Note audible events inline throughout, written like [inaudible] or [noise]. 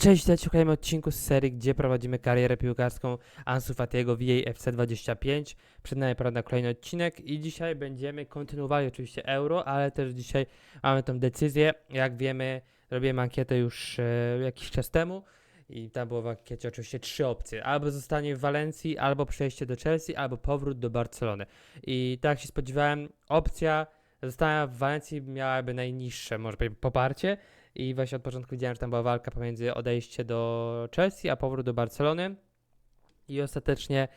Cześć, witajcie w kolejnym odcinku z serii, gdzie prowadzimy karierę piłkarską Ansu Fatiego w jej FC25. Przed nami prawda kolejny odcinek i dzisiaj będziemy kontynuowali oczywiście Euro, ale też dzisiaj mamy tą decyzję. Jak wiemy, robiłem ankietę już e, jakiś czas temu i tam było w ankiecie oczywiście trzy opcje. Albo zostanie w Walencji, albo przejście do Chelsea, albo powrót do Barcelony. I tak się spodziewałem, opcja zostania w Walencji miałaby najniższe, może poparcie. I właśnie od początku widziałem, że tam była walka pomiędzy odejście do Chelsea, a powrót do Barcelony. I ostatecznie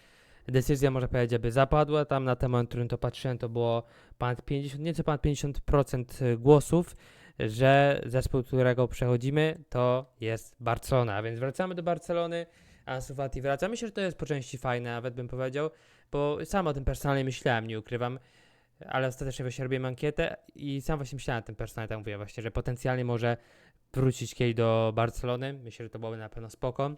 decyzja, można powiedzieć, aby zapadła. Tam na w którym to patrzyłem, to było ponad 50, nieco ponad 50% głosów, że zespół, którego przechodzimy, to jest Barcelona. A więc wracamy do Barcelony. Ansu Fati wraca. Myślę, że to jest po części fajne, nawet bym powiedział, bo sam o tym personalnie myślałem, nie ukrywam ale ostatecznie właśnie robiłem ankietę i sam właśnie myślałem o tym personalnie, tak mówię właśnie, że potencjalnie może wrócić kiedyś do Barcelony. Myślę, że to byłoby na pewno spoko.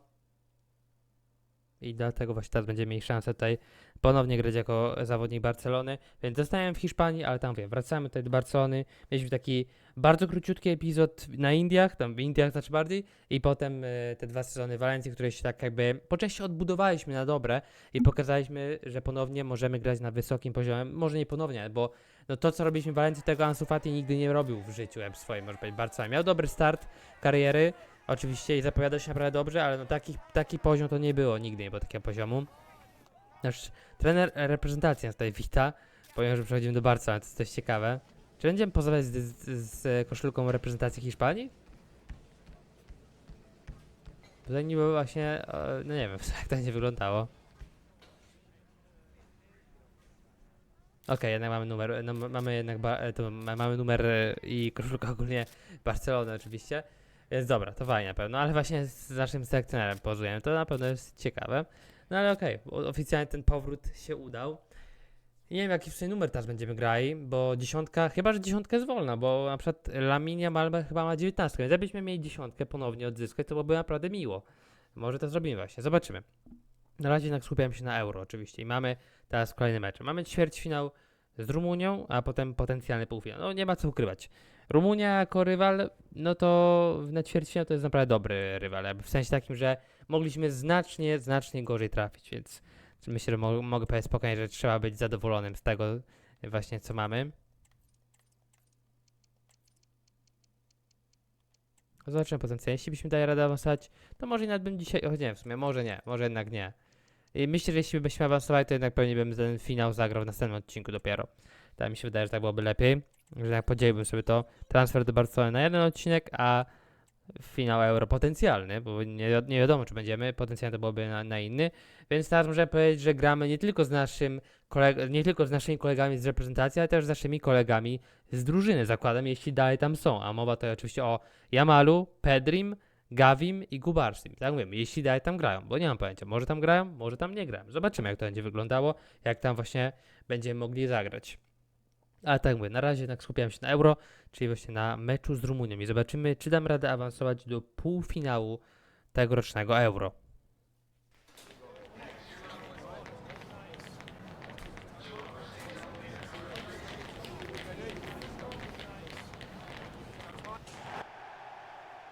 I dlatego właśnie teraz będziemy mieli szansę tutaj ponownie grać jako zawodnik Barcelony. Więc zostałem w Hiszpanii, ale tam wiem, wracamy tutaj do Barcelony. Mieliśmy taki bardzo króciutki epizod na Indiach, tam w Indiach znaczy bardziej, i potem e, te dwa sezony w Walencji, które się tak jakby po części odbudowaliśmy na dobre i pokazaliśmy, że ponownie możemy grać na wysokim poziomie. Może nie ponownie, bo no to, co robiliśmy w Walencji, tego Ansu Fati nigdy nie robił w życiu jak swoim, może powiedzieć, Barcelona. Miał dobry start kariery, oczywiście i zapowiada się naprawdę dobrze, ale no taki, taki poziom to nie było, nigdy nie było takiego poziomu. Nasz trener reprezentacji nas tutaj wita, powiem, że przechodzimy do Barcelony, to jest coś ciekawe. Czy będziemy pozować z, z, z koszulką reprezentacji Hiszpanii? Tutaj niby właśnie, e, no nie wiem, jak [laughs] to będzie wyglądało. Okej, jednak mamy numer, no, mamy jednak e, to, ma- mamy numer e, i koszulka ogólnie Barcelony oczywiście. Jest dobra, to fajnie na pewno, ale właśnie z naszym selekcjonerem pozujemy, to na pewno jest ciekawe. No ale okej, oficjalnie ten powrót się udał. Nie wiem jaki tutaj numer teraz będziemy grali, bo dziesiątka, chyba że dziesiątka jest wolna, bo na przykład Laminia Malmę chyba ma 19, więc jakbyśmy mieli dziesiątkę ponownie odzyskać, to byłoby naprawdę miło. Może to zrobimy właśnie, zobaczymy. Na razie jednak skupiam się na euro oczywiście i mamy teraz kolejny mecz. Mamy ćwierćfinał z Rumunią, a potem potencjalny półfinał. No nie ma co ukrywać. Rumunia jako rywal, no to na ćwierćfinał to jest naprawdę dobry rywal, w sensie takim, że mogliśmy znacznie, znacznie gorzej trafić, więc myślę, że mo mogę powiedzieć spokojnie, że trzeba być zadowolonym z tego właśnie, co mamy. Zobaczymy potencjalnie. Jeśli byśmy dali radę awansować, to może nawet bym dzisiaj, o nie w sumie, może nie, może jednak nie. I myślę, że jeśli byśmy awansowali, to jednak pewnie bym ten finał zagrał w następnym odcinku dopiero. Tak mi się wydaje, że tak byłoby lepiej. Że tak podzieliłbym sobie to transfer do Barcelony na jeden odcinek, a finał euro potencjalny, bo nie, nie wiadomo, czy będziemy, potencjalnie to byłoby na, na inny. Więc teraz możemy powiedzieć, że gramy nie tylko z naszym koleg- nie tylko z naszymi kolegami z reprezentacji, ale też z naszymi kolegami z drużyny, zakładam, jeśli dalej tam są. A mowa to oczywiście o Jamalu, Pedrim, Gavim i Gubarsim. Tak mówię, jeśli dalej tam grają, bo nie mam pojęcia, może tam grają, może tam nie grają. Zobaczymy, jak to będzie wyglądało, jak tam właśnie będziemy mogli zagrać. Ale tak mówię, na razie jednak skupiam się na Euro, czyli właśnie na meczu z Rumunią i zobaczymy, czy dam radę awansować do półfinału tegorocznego Euro.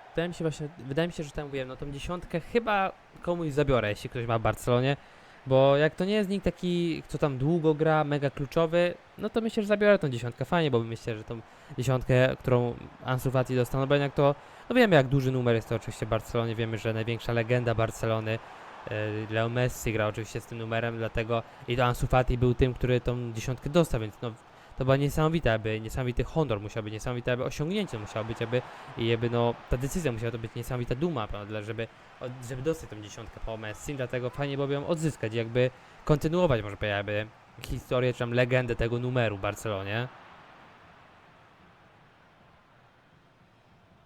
Wydaje mi się właśnie, wydaje mi się, że tam mówiłem, no tą dziesiątkę chyba komuś zabiorę, jeśli ktoś ma w Barcelonie, bo jak to nie jest nikt taki, kto tam długo gra, mega kluczowy, no to myślę, że zabiorę tą dziesiątkę. Fajnie, bo myślę, że tą dziesiątkę, którą Ansu Fati dostał, no bo jednak to, no wiemy jak duży numer jest to oczywiście w Barcelonie, wiemy, że największa legenda Barcelony, e, Leo Messi grał oczywiście z tym numerem, dlatego i to Ansu Fati był tym, który tą dziesiątkę dostał, więc no to była niesamowita, aby niesamowity honor musiał być, niesamowite aby osiągnięcie musiało być, aby i aby no ta decyzja musiała to być niesamowita duma, prawda, żeby, żeby dostać tą dziesiątkę po Messi, dlatego fajnie byłoby ją odzyskać, jakby kontynuować może powiedzieć, jakby historię czy tam legendę tego numeru w Barcelonie.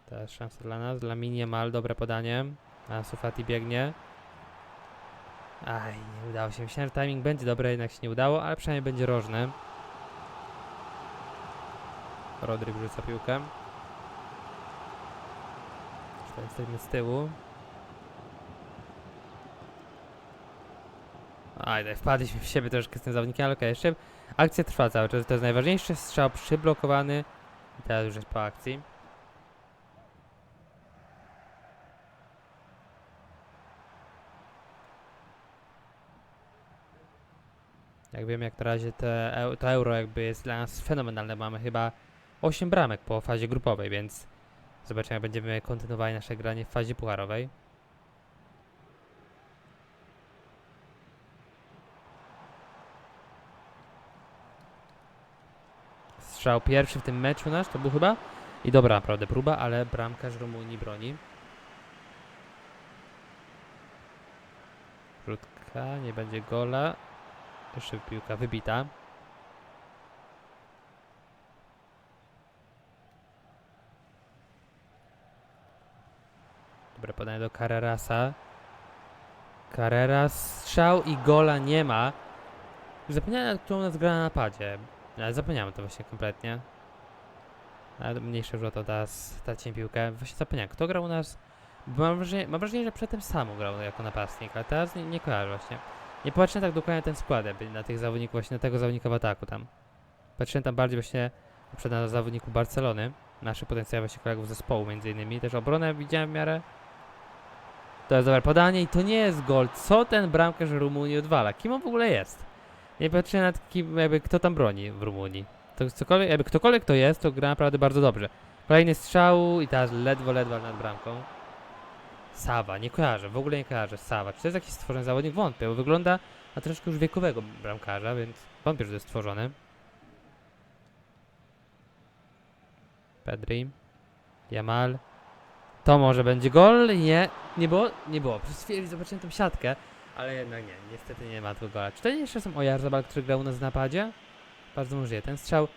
Teraz szansa dla nas, dla Mal, dobre podanie. A Sufati biegnie. Aj, nie udało się. Myślałem, że timing będzie dobry, jednak się nie udało, ale przynajmniej będzie rożny. Rodryk rzuca piłkę. Tutaj jesteśmy z tyłu. Aj, daj, wpadliśmy w siebie troszkę z tym zawodnikiem, ale okej, jeszcze akcja trwa cały czas, to jest najważniejsze, strzał przyblokowany i teraz już jest po akcji. Jak wiem, jak na razie te, to euro jakby jest dla nas fenomenalne, mamy chyba 8 bramek po fazie grupowej, więc zobaczymy, jak będziemy kontynuowali nasze granie w fazie pucharowej. Strzał pierwszy w tym meczu nasz, to był chyba? I dobra naprawdę próba, ale bramkarz Rumunii broni. Rzutka, nie będzie gola. Jeszcze piłka wybita. Dobre podanie do Carrerasa. Carreras, strzał i gola nie ma. Zapomniałem, kto u nas gra na napadzie. Ale zapomniałem to właśnie kompletnie. Ale mniejsze rzut teraz straciłem piłkę. Właśnie zapomniałem, kto grał u nas. Bo mam wrażenie, mam wrażenie, że przedtem Samu grał jako napastnik, ale teraz nie, nie kojarzę właśnie. Nie patrzyłem tak dokładnie ten skład na tych zawodników, właśnie na tego zawodnika w ataku tam. Patrzyłem tam bardziej właśnie na na zawodników Barcelony, naszych potencjalnych właśnie kolegów zespołu między innymi. Też obronę widziałem w miarę. To jest dobre podanie i to nie jest gol. Co ten bramkarz Rumunii odwala? Kim on w ogóle jest? Nie patrzyłem nad kim, jakby kto tam broni w Rumunii. To cokolwiek, jakby ktokolwiek to jest, to gra naprawdę bardzo dobrze. Kolejny strzał i teraz ledwo, ledwo nad bramką. Sawa, nie kojarzę, w ogóle nie kojarzę Sawa. Czy to jest jakiś stworzony zawodnik? Wątpię, bo wygląda na troszkę już wiekowego bramkarza, więc wątpię, że to jest stworzony. Pedri. Jamal. To może będzie gol? Nie, nie było? Nie było. Przez chwilę zobaczyłem tą siatkę, ale jednak nie, niestety nie ma tego gola. Czy to nie jeszcze są Ojarzabal, który grał u nas w napadzie? Bardzo możliwe. Ten strzał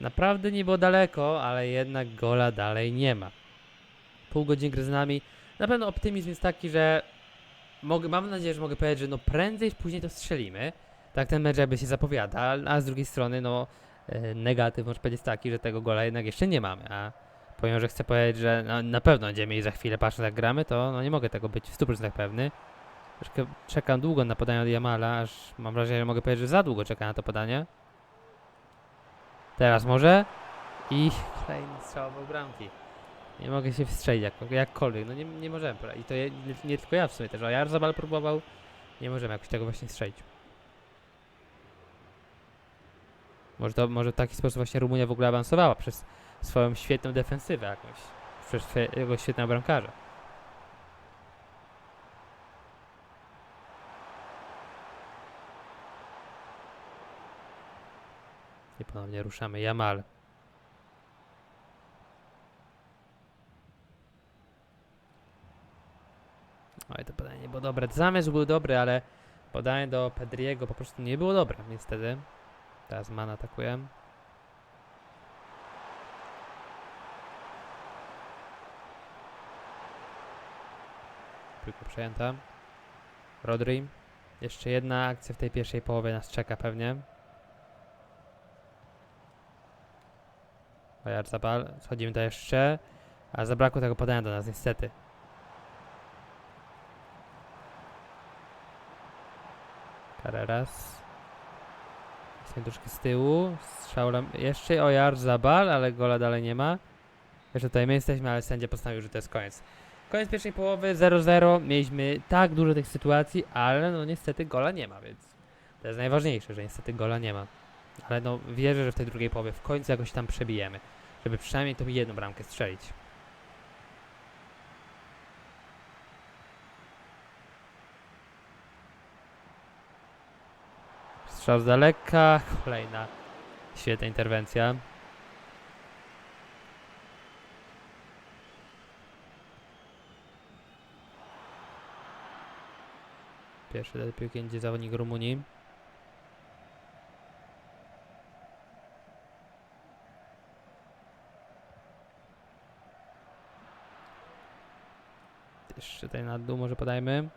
naprawdę nie było daleko, ale jednak gola dalej nie ma. Pół godziny gry z nami. Na pewno optymizm jest taki, że mogę, mam nadzieję, że mogę powiedzieć, że no prędzej czy później to strzelimy. Tak ten mecz jakby się zapowiada, a z drugiej strony no e, negatyw może powiedzieć taki, że tego gola jednak jeszcze nie mamy, a powiem, że chcę powiedzieć, że no, na pewno będziemy mieli za chwilę, patrząc jak gramy, to no nie mogę tego być w 100% pewny. Troszkę czekam długo na podanie od Jamala, aż mam wrażenie, że mogę powiedzieć, że za długo czekam na to podanie. Teraz może. I kolejny strzał w bramki. Nie mogę się wstrzelić jak, jakkolwiek. No nie, nie możemy. I to je, nie, nie tylko ja w sumie też. O Jarzabal próbował. Nie możemy jakoś tego właśnie strzelić. Może, to, może w taki sposób właśnie Rumunia w ogóle awansowała przez swoją świetną defensywę jakąś. Przez swe- jego świetnego bramkarza. I ponownie ruszamy. Jamal. Oj, to podanie nie było dobre. Zamysł był dobry, ale podanie do Pedriego po prostu nie było dobre, niestety. Teraz Man atakuje. Piłka przejęta. Rodri. Jeszcze jedna akcja w tej pierwszej połowie nas czeka pewnie. Ojarzabal. Schodzimy to jeszcze. A zabrakło tego podania do nas niestety. Carreras. Jestem troszkę z tyłu. Strzał jeszcze Ojar Zabal, ale gola dalej nie ma. Jeszcze tutaj my jesteśmy, ale sędzia postanowił, że to jest koniec. Koniec pierwszej połowy 0-0. Mieliśmy tak dużo tych sytuacji, ale no niestety gola nie ma, więc to jest najważniejsze, że niestety gola nie ma. Ale no wierzę, że w tej drugiej połowie w końcu jakoś tam przebijemy, żeby przynajmniej tą jedną bramkę strzelić. Strzał z daleka, kolejna świetna interwencja. Pierwszy do piłki idzie zawodnik Rumunii. Jeszcze tutaj na dół może podajmy.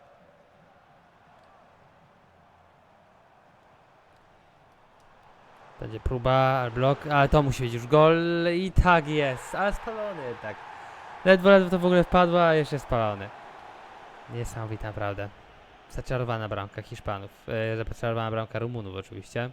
Będzie próba, blok, ale to musi być już gol i tak jest, ale spalony jednak. Ledwo, ledwo to w ogóle wpadło, a jeszcze spalony. Niesamowita naprawdę. Zaczarowana bramka Hiszpanów, e, zaczarowana bramka Rumunów oczywiście.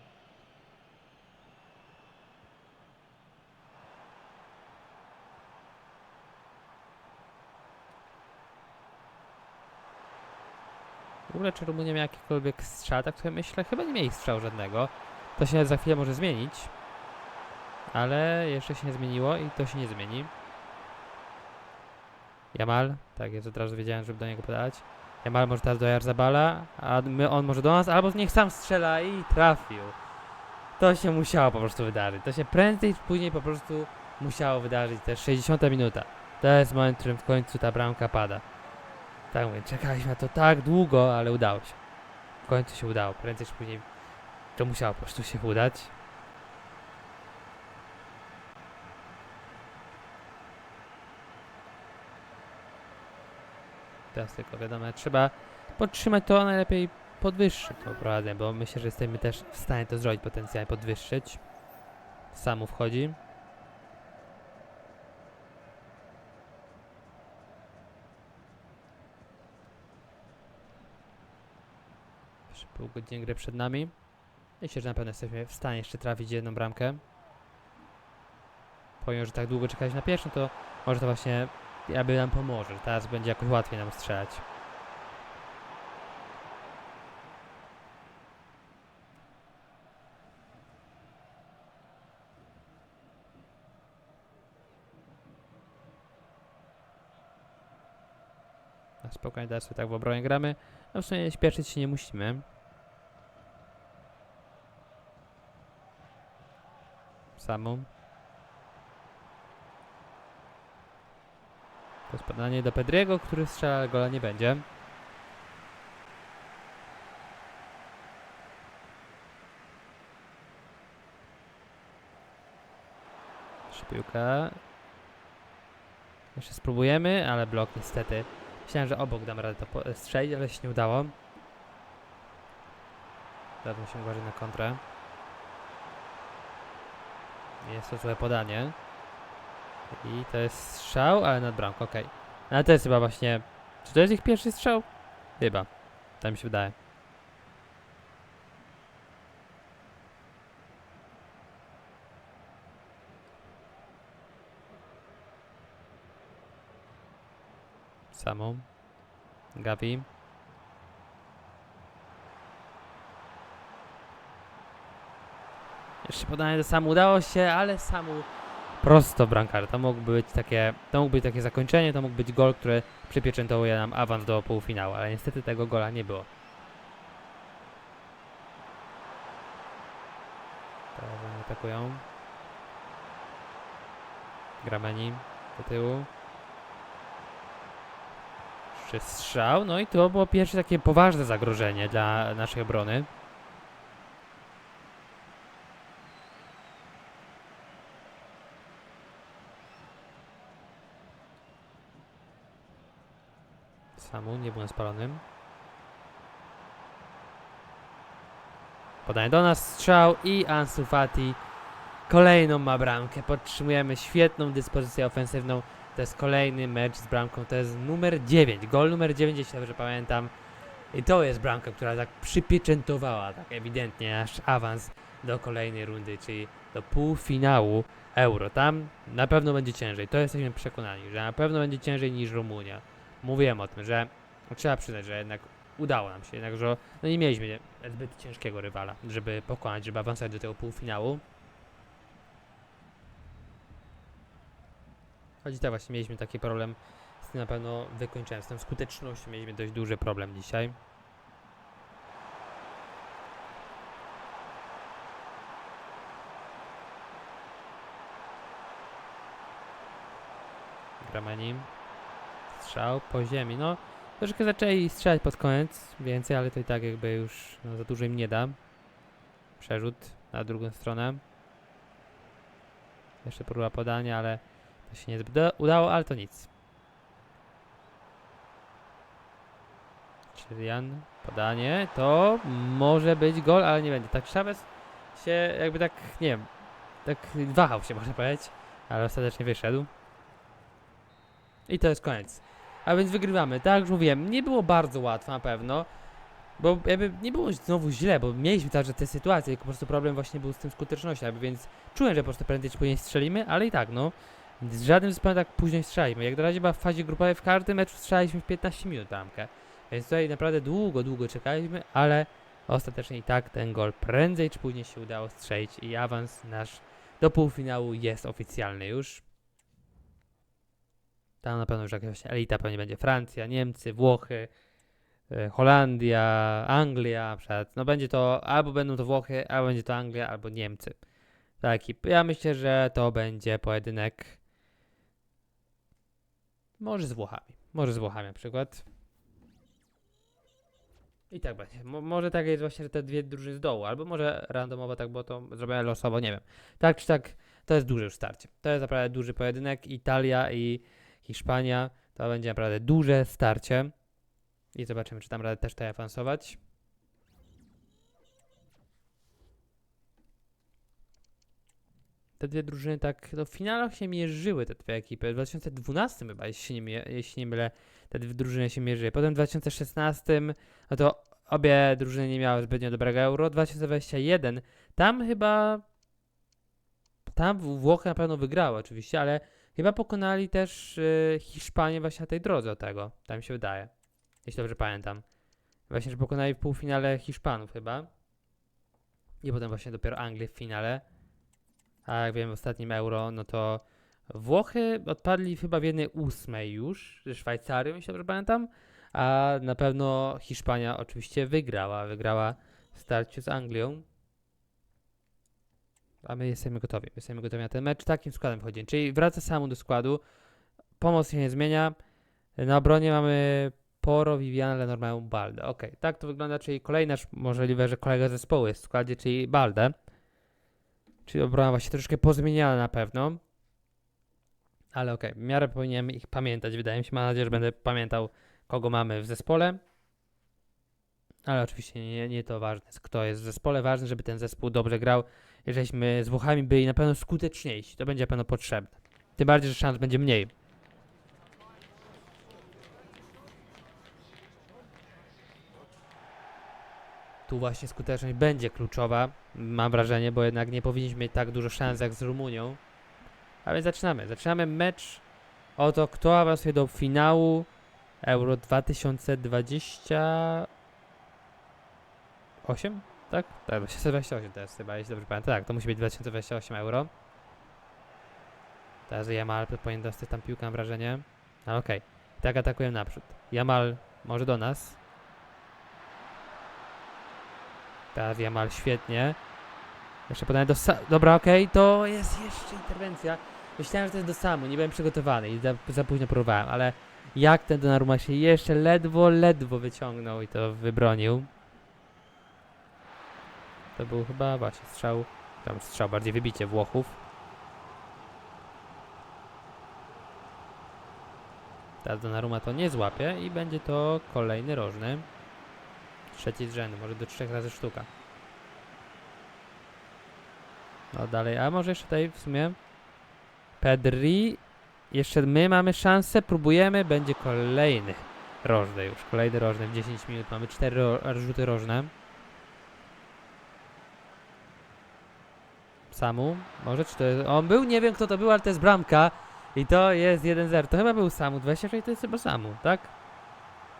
W ogóle czy Rumunia miała jakikolwiek strzał? Tak sobie myślę, chyba nie mieli strzału żadnego. To się za chwilę może zmienić. Ale jeszcze się nie zmieniło i to się nie zmieni. Jamal, tak jest, od razu wiedziałem, żeby do niego podać. Jamal może teraz do Jarzabala, a my, on może do nas, albo niech sam strzela i trafił. To się musiało po prostu wydarzyć. To się prędzej czy później po prostu musiało wydarzyć. To jest 60 minuta. To jest moment, w którym w końcu ta bramka pada. Tak mówię, czekaliśmy na to tak długo, ale udało się. W końcu się udało. Prędzej czy później to musiało po prostu się udać. Teraz tylko wiadomo, trzeba podtrzymać to, a najlepiej podwyższyć to prowadzenie, bo myślę, że jesteśmy też w stanie to zrobić potencjalnie, podwyższyć. Samu wchodzi. Jeszcze pół godziny gry przed nami. Myślę, że na pewno jesteśmy w stanie jeszcze trafić jedną bramkę. Pomimo, że tak długo czekać na pierwszą, to może to właśnie jakby nam pomoże. Teraz będzie jakoś łatwiej nam strzelać. Na spokojnie teraz sobie tak w obronie gramy. No w sumie śpieszyć się nie musimy. Samą. To jest do Pedriego, który strzela, ale gola nie będzie. Piłka. Jeszcze spróbujemy, ale blok niestety. Myślałem, że obok dam radę to strzelić, ale się nie udało. Teraz musimy uważać na kontrę. Jest to złe podanie. I to jest strzał, ale nad bramką, okej. Ale to jest chyba właśnie... Czy to jest ich pierwszy strzał? Chyba. Tak mi się wydaje. Samą. Gavi. Jeszcze podanie do Samu udało się, ale Samu prosto bramkarza. To mógł być takie, to mógł być takie zakończenie, to mógł być gol, który przypieczętowuje nam awans do półfinału, ale niestety tego gola nie było. Teraz oni atakują. Grameni do tyłu. Jeszcze strzał, no i to było pierwsze takie poważne zagrożenie dla naszej obrony. Samu nie był na spalonym. Podanie do nas, strzał i Ansu Fati kolejną ma bramkę. Podtrzymujemy świetną dyspozycję ofensywną. To jest kolejny mecz z bramką. To jest numer 9. Gol numer 9, jeśli dobrze pamiętam. I to jest bramka, która tak przypieczętowała tak ewidentnie nasz awans do kolejnej rundy, czyli do półfinału Euro. Tam na pewno będzie ciężej. To jesteśmy przekonani, że na pewno będzie ciężej niż Rumunia mówiłem o tym, że trzeba przyznać, że jednak udało nam się, jednak, że no nie mieliśmy zbyt ciężkiego rywala, żeby pokonać, żeby awansować do tego półfinału. Choć tak właśnie mieliśmy taki problem z tym na pewno wykończeniem, z tą skutecznością mieliśmy dość duży problem dzisiaj. Gramani. Strzał po ziemi. No, troszkę zaczęli strzelać pod koniec więcej, ale to i tak jakby już no, za dużo im nie da. Przerzut na drugą stronę. Jeszcze próba podania, ale to się nie udało, ale to nic. Chilean, podanie, to może być gol, ale nie będzie. Tak Chavez się jakby tak, nie wiem, tak wahał się [laughs] można powiedzieć, ale ostatecznie wyszedł. I to jest koniec. A więc wygrywamy. Tak jak już mówiłem, nie było bardzo łatwo na pewno. Bo jakby nie było znowu źle, bo mieliśmy także te sytuacje, tylko po prostu problem właśnie był z tym skutecznością, jakby więc czułem, że po prostu prędzej czy później strzelimy, ale i tak no. Z żadnym zespołem tak później strzelaliśmy. Jak na razie była w fazie grupowej w każdym meczu strzelaliśmy w 15 minut bramkę. Więc tutaj naprawdę długo, długo czekaliśmy, ale ostatecznie i tak ten gol prędzej czy później się udało strzelić i awans nasz do półfinału jest oficjalny już. Tam na pewno już jakaś elita pewnie będzie Francja, Niemcy, Włochy, e, Holandia, Anglia przykład. No będzie to, albo będą to Włochy, albo będzie to Anglia, albo Niemcy. Taki, ja myślę, że to będzie pojedynek może z Włochami. Może z Włochami na przykład. I tak będzie. Mo- może tak jest właśnie, że te dwie drużyny z dołu, albo może randomowo tak było to zrobione losowo, nie wiem. Tak czy tak, to jest duże już starcie. To jest naprawdę duży pojedynek. Italia i Hiszpania to będzie naprawdę duże starcie. I zobaczymy, czy tam radę też to awansować. Te dwie drużyny tak, no w finałach się mierzyły te dwie ekipy. W 2012 chyba, jeśli nie, jeśli nie mylę, te dwie drużyny się mierzyły. Potem w 2016, no to obie drużyny nie miały zbytnio dobrego euro. 2021, tam chyba, tam Włochy na pewno wygrały oczywiście, ale chyba pokonali też y, Hiszpanię właśnie na tej drodze do tego, mi się wydaje, jeśli dobrze pamiętam. Właśnie, że pokonali w półfinale Hiszpanów chyba. I potem właśnie dopiero Anglię w finale. A jak wiem, w ostatnim euro, no to Włochy odpadli chyba w jednej ósmej już ze Szwajcarią, jeśli dobrze pamiętam. A na pewno Hiszpania oczywiście wygrała. Wygrała w starciu z Anglią. A my jesteśmy gotowi. Jesteśmy gotowi na ten mecz. Takim składem wchodzi. Czyli wraca Samu do składu. Pomoc się nie zmienia. Na obronie mamy Poro, Viviana, Lenormand, Balde. Okej, tak to wygląda, czyli kolejny nasz możliwe, że kolega zespołu jest w składzie, czyli Balde. Czyli obrona właśnie troszkę pozmieniana na pewno. Ale okej, w miarę powinienem ich pamiętać, wydaje mi się. Mam nadzieję, że będę pamiętał, kogo mamy w zespole. Ale oczywiście nie, nie to ważne, kto jest w zespole. Ważne, żeby ten zespół dobrze grał. Żebyśmy z Włochami byli na pewno skuteczniejsi. To będzie na pewno potrzebne. Tym bardziej, że szans będzie mniej. Tu właśnie skuteczność będzie kluczowa, mam wrażenie, bo jednak nie powinniśmy mieć tak dużo szans jak z Rumunią. A więc zaczynamy. Zaczynamy mecz o to, kto awansuje do finału Euro 2028? Tak? Tak, 2028 to jest chyba, jeśli dobrze pamiętam. Tak, to musi być 2028 euro. Teraz Jamal powinien dostać tam piłkę, mam wrażenie. No okej. Tak atakujemy naprzód. Jamal może do nas. Teraz Jamal świetnie. Jeszcze podanie do Dobra, okej, to jest jeszcze interwencja. Myślałem, że to jest do Samu, nie byłem przygotowany i za, za późno próbowałem, ale jak ten Donnarumma się jeszcze ledwo, ledwo wyciągnął i to wybronił. To był chyba właśnie strzał, tam strzał, bardziej wybicie Włochów. Teraz Donnarumma to nie złapie i będzie to kolejny rożny. Trzeci z rzędu, może do trzech razy sztuka. No dalej, a może jeszcze tutaj w sumie Pedri. Jeszcze my mamy szansę, próbujemy, będzie kolejny rożny już, kolejny rożny w 10 minut, mamy cztery rzuty rożne. Samu, może czy to jest, on był, nie wiem kto to był, ale to jest bramka i to jest 1-0, to chyba był Samu, 26 to jest chyba Samu, tak?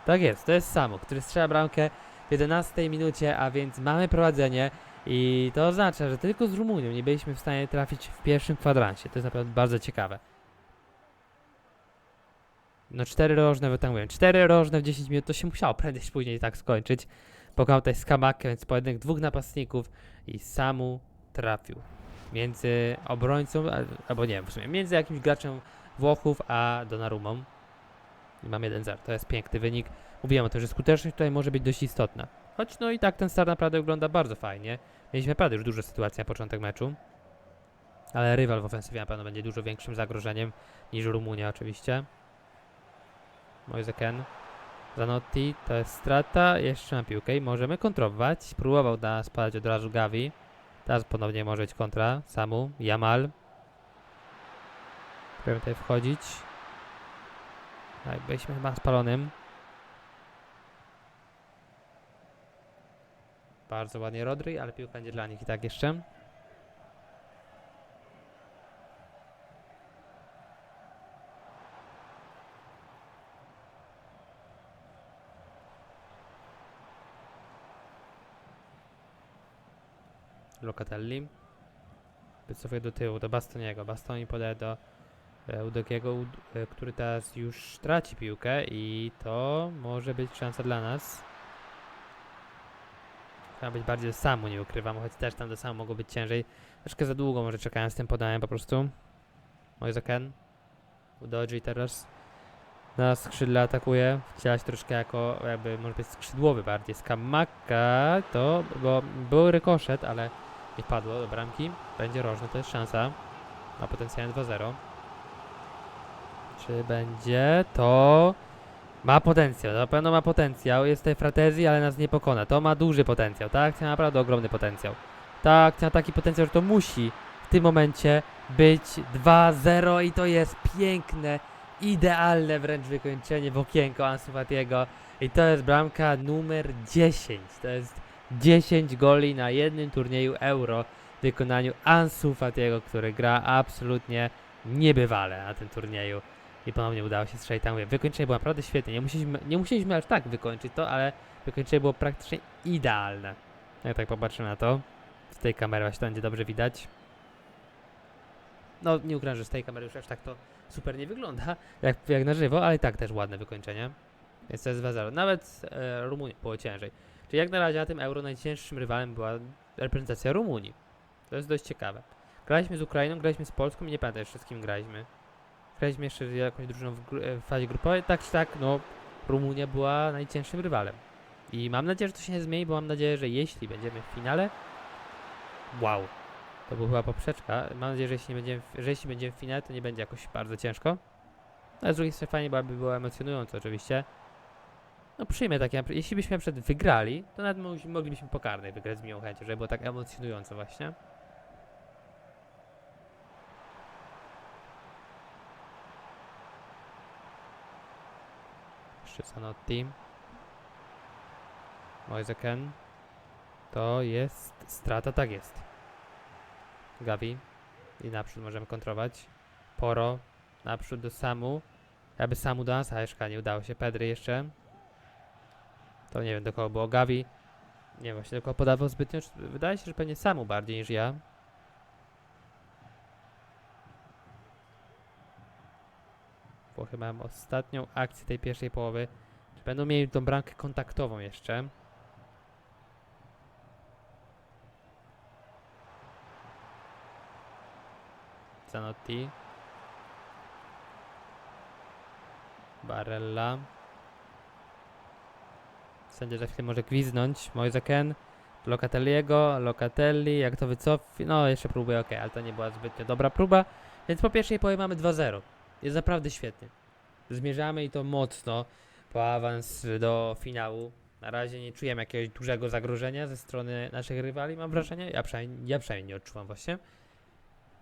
Tak jest, to jest Samu, który strzela bramkę w 11 minucie, a więc mamy prowadzenie i to oznacza, że tylko z Rumunią nie byliśmy w stanie trafić w pierwszym kwadransie. To jest naprawdę bardzo ciekawe. No cztery rożne, tak mówię, cztery rożne w 10 minut, to się musiało prędzej później tak skończyć. Pokonał tutaj Skamakę, więc pojedynek dwóch napastników i Samu trafił. Między obrońcą, al- albo nie wiem, w sumie, między jakimś graczem Włochów a Donnarumą. I mam 1-0, to jest piękny wynik. Mówiłem o tym, że skuteczność tutaj może być dość istotna. Choć no i tak ten start naprawdę wygląda bardzo fajnie. Mieliśmy naprawdę już dużo sytuacji na początek meczu. Ale rywal w ofensywie na pewno będzie dużo większym zagrożeniem niż Rumunia oczywiście. Moise Ken. Zanotti, to jest strata. Jeszcze na piłkę i możemy kontrować. Próbował da spadać od razu Gavi. Teraz ponownie może być kontra. Samu, Jamal. Próbujemy tutaj wchodzić. Tak, byliśmy chyba spalonym. Bardzo ładnie Rodri, ale piłka będzie dla nich i tak jeszcze. Locatelli. Wycofuje do tyłu, do Bastoniego. Bastoni podaje do e, Udogiego, Ud- e, który teraz już traci piłkę i to może być szansa dla nas. Chyba być bardziej samu, nie ukrywam, choć też tam do samu mogło być ciężej. Troszkę za długo może czekałem z tym podaniem po prostu. Moise Ken. Udogi teraz na skrzydle atakuje. Chciała się troszkę jako jakby może być skrzydłowy bardziej. Skamaka to, bo był rykoszet, ale nie padło do bramki. Będzie rożny, to jest szansa. Ma potencjalnie 2-0. Czy będzie to... Ma potencjał, na pewno ma potencjał. Jest tutaj fratezji, ale nas nie pokona. To ma duży potencjał. Ta akcja ma naprawdę ogromny potencjał. Ta akcja ma taki potencjał, że to musi w tym momencie być 2-0 i to jest piękne, idealne wręcz wykończenie w okienko Ansu Fatiego. I to jest bramka numer 10. To jest 10 goli na jednym turnieju Euro w wykonaniu Ansu Fatiego, który gra absolutnie niebywale na tym turnieju. I ponownie udało się strzelić tam. Mówię, Wykończenie było naprawdę świetne. Nie musieliśmy, nie musieliśmy aż tak wykończyć to, ale wykończenie było praktycznie idealne. Jak tak popatrzę na to, z tej kamery właśnie to będzie dobrze widać. No, nie że z tej kamery już aż tak to super nie wygląda, jak, jak na żywo, ale i tak też ładne wykończenie. Więc to jest 2-0. Nawet e, Rumunii było ciężej. Czyli jak na razie na tym Euro najcięższym rywalem była reprezentacja Rumunii. To jest dość ciekawe. Graliśmy z Ukrainą, graliśmy z Polską i nie pamiętam jeszcze z kim graliśmy. Graliśmy jeszcze jakąś drużyną w, e, w fazie grupowej. Tak czy tak, no Rumunia była najcięższym rywalem. I mam nadzieję, że to się nie zmieni, bo mam nadzieję, że jeśli będziemy w finale, wow, to była chyba poprzeczka. Mam nadzieję, że jeśli, będziemy, w- że jeśli będziemy w finale, to nie będzie jakoś bardzo ciężko. Ale z drugiej strony fajnie byłoby było emocjonująco oczywiście. No przyjmę takie, jeśli byśmy przykład wygrali, to nawet mogli- moglibyśmy po karnej wygrać z miłą chęcią, żeby było tak emocjonująco właśnie. Jeszcze Zanotti. Moise Ken. To jest strata, tak jest. Gavi. I naprzód możemy kontrować. Poro. Naprzód do Samu. Jakby Samu do nas, nie udało się. Pedry jeszcze. To nie wiem do kogo było. Gavi. Nie wiem właśnie do kogo podawał zbytnio. Wydaje się, że pewnie Samu bardziej niż ja. Włochy mają ostatnią akcję tej pierwszej połowy. Czy będą mieli tą bramkę kontaktową jeszcze? Zanotti. Barella. Sędzia za chwilę może gwiznąć. Moise Ken. Locatelliego. Locatelli. Jak to wycofi? No, jeszcze próbuję, ok, ale to nie była zbytnio dobra próba. Więc po pierwszej połowie mamy 2-0. Jest naprawdę świetnie. Zmierzamy i to mocno po awans do finału. Na razie nie czujemy jakiegoś dużego zagrożenia ze strony naszych rywali, mam wrażenie. Ja przynajmniej, ja przynajmniej nie odczuwam właśnie.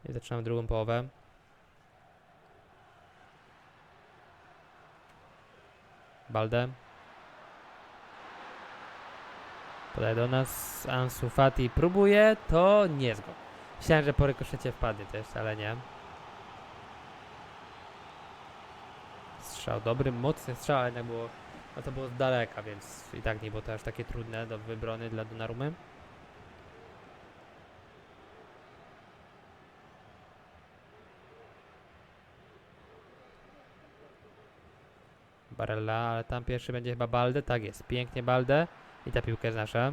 I zaczynamy drugą połowę. Balde. Podaje do nas. Ansu Fati próbuje. To nie zgod. Myślałem, że po rykoszecie wpadnie też, ale nie. Strzał dobry, mocny strzał, ale jednak było. No to było z daleka, więc i tak nie było to aż takie trudne do wybrony dla Donnarumy. Barella, ale tam pierwszy będzie chyba Balde. Tak jest, pięknie Balde. I ta piłka jest nasza.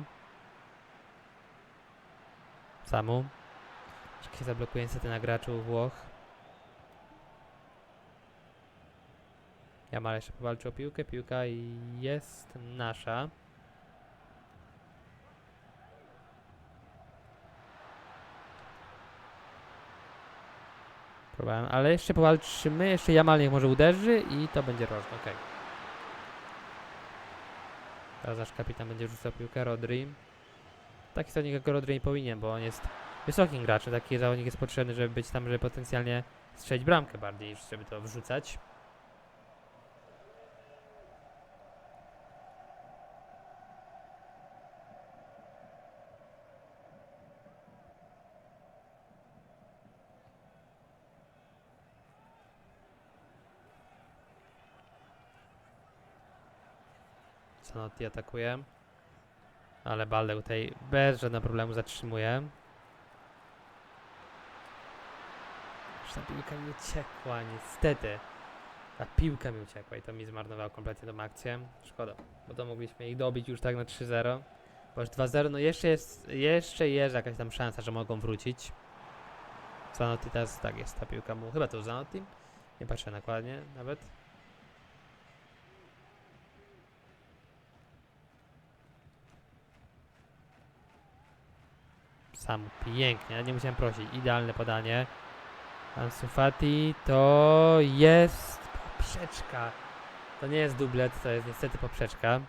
Samu. Się zablokuje niestety na graczu Włoch. Jamal jeszcze powalczy o piłkę. Piłka jest nasza. Próbowałem, ale jeszcze powalczymy. Jeszcze Jamal niech może uderzy i to będzie rożno. Okej. Teraz nasz kapitan będzie rzucał piłkę Rodri. Taki zawodnik jak Rodri nie powinien, bo on jest wysokim graczem. Taki zawodnik jest potrzebny, żeby być tam, żeby potencjalnie strzelić bramkę bardziej, żeby to wrzucać. Zanotti atakuje. Ale Balde tutaj bez żadnego problemu zatrzymuje. Aż ta piłka mi uciekła, niestety. Ta piłka mi uciekła i to mi zmarnowało kompletnie tą akcję. Szkoda, bo to mogliśmy ich dobić już tak na 3-0. Bo już 2-0, no jeszcze jest, jeszcze jest jakaś tam szansa, że mogą wrócić. Zanotti teraz, tak jest, ta piłka mu, chyba to Zanotti. Nie patrzę nakładnie nawet. Sam pięknie, nie musiałem prosić. Idealne podanie. Ansu Fati to jest poprzeczka. To nie jest dublet, to jest niestety poprzeczka.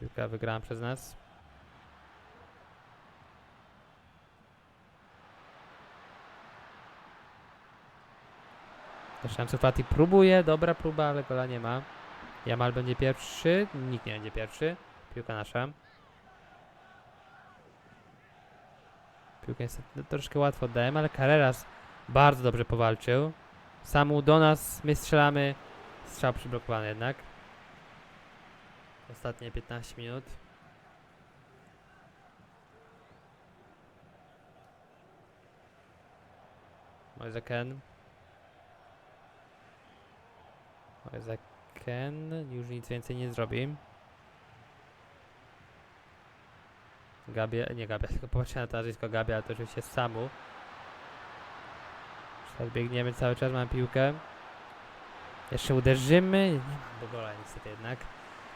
Piłka wygrana przez nas. Ansu Fati próbuje, dobra próba, ale gola nie ma. Jamal będzie pierwszy, nikt nie będzie pierwszy. Piłka nasza. Piłkę niestety troszkę łatwo oddałem, ale Carreras bardzo dobrze powalczył. Samu do nas, my strzelamy. Strzał przyblokowany jednak. Ostatnie 15 minut. Moise Ken. Moise Ken już nic więcej nie zrobi. Gabia, nie Gabia, [laughs] tylko popatrzcie na to nazwisko Gabia, ale to oczywiście Samu. Teraz biegniemy cały czas, mamy piłkę. Jeszcze uderzymy. Nie mam do gola niestety jednak.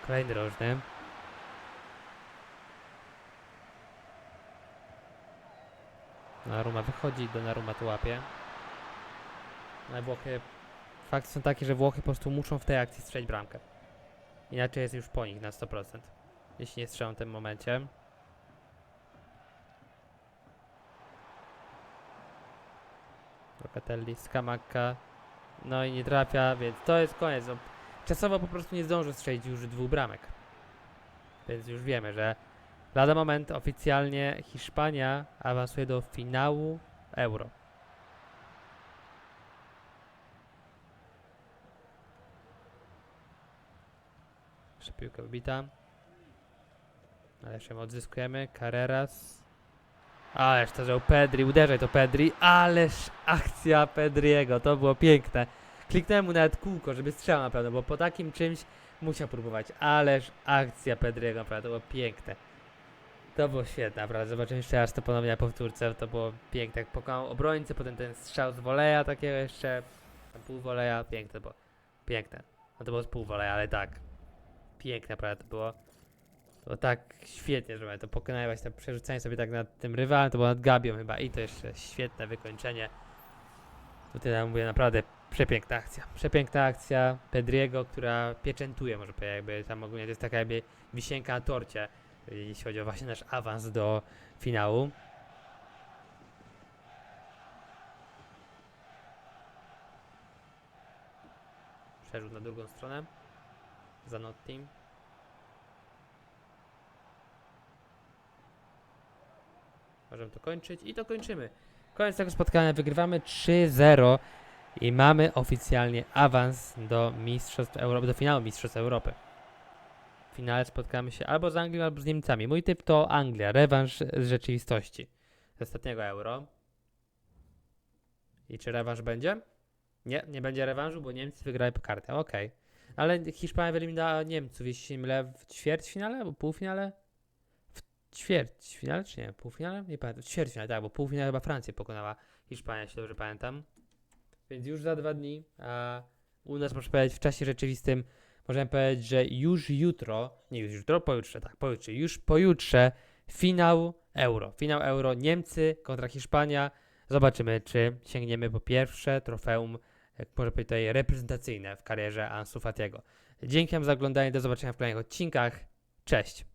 Kolejny rożny. Naruma wychodzi, do Naruma tu łapie. Ale Włochy... Fakty są takie, że Włochy po prostu muszą w tej akcji strzelić bramkę. Inaczej jest już po nich na 100%. Jeśli nie strzelą w tym momencie. Locatelli, Skamaka. No i nie trafia, więc to jest koniec. No, czasowo po prostu nie zdąży strzelić już dwóch bramek. Więc już wiemy, że lada moment oficjalnie Hiszpania awansuje do finału Euro. Piłka wybita. Ale ją odzyskujemy. Carreras. Ależ to, że Pedri, uderzaj to Pedri, ależ akcja Pedriego, to było piękne. Kliknąłem mu nawet kółko, żeby strzelał na pewno, bo po takim czymś musiał próbować, ależ akcja Pedriego, naprawdę, to było piękne. To było świetne, naprawdę, zobaczymy jeszcze raz to ponownie na powtórce, to było piękne, jak pokonał obrońcę, potem ten strzał z woleja takiego jeszcze, pół woleja, piękne było, piękne. No to było z pół woleja, ale tak, piękne naprawdę to było. To było tak świetnie, że to pokonałeś, to przerzucanie sobie tak nad tym rywalem, to było nad Gabią chyba i to jeszcze świetne wykończenie. Tutaj ja mówię naprawdę przepiękna akcja. Przepiękna akcja Pedriego, która pieczętuje, może powiedzieć, jakby tam ogólnie to jest taka jakby wisienka na torcie, jeśli chodzi o właśnie nasz awans do finału. Przerzut na drugą stronę. Zanotti. Możemy to kończyć i to kończymy. Koniec tego spotkania. Wygrywamy 3-0 i mamy oficjalnie awans do Mistrzostw Europy, do finału Mistrzostw Europy. W finale spotkamy się albo z Anglią, albo z Niemcami. Mój typ to Anglia, rewanż z rzeczywistości. Z ostatniego Euro. I czy rewanż będzie? Nie, nie będzie rewanżu, bo Niemcy wygrały po kartę. Okej. Ale Hiszpania wyeliminowała Niemców, jeśli się nie mylę, w ćwierćfinale albo półfinale? ćwierćfinale, czy nie? Półfinale? Nie pamiętam. Ćwierćfinale, tak, bo półfinale chyba Francję pokonała Hiszpania, jeśli dobrze pamiętam. Więc już za dwa dni, a u nas można powiedzieć w czasie rzeczywistym, możemy powiedzieć, że już jutro, nie już jutro, pojutrze, tak, pojutrze, już pojutrze finał Euro. Finał Euro Niemcy kontra Hiszpania. Zobaczymy, czy sięgniemy po pierwsze trofeum, jak może powiedzieć tutaj, reprezentacyjne w karierze Ansu Fatiego. Dzięki wam za oglądanie, do zobaczenia w kolejnych odcinkach. Cześć!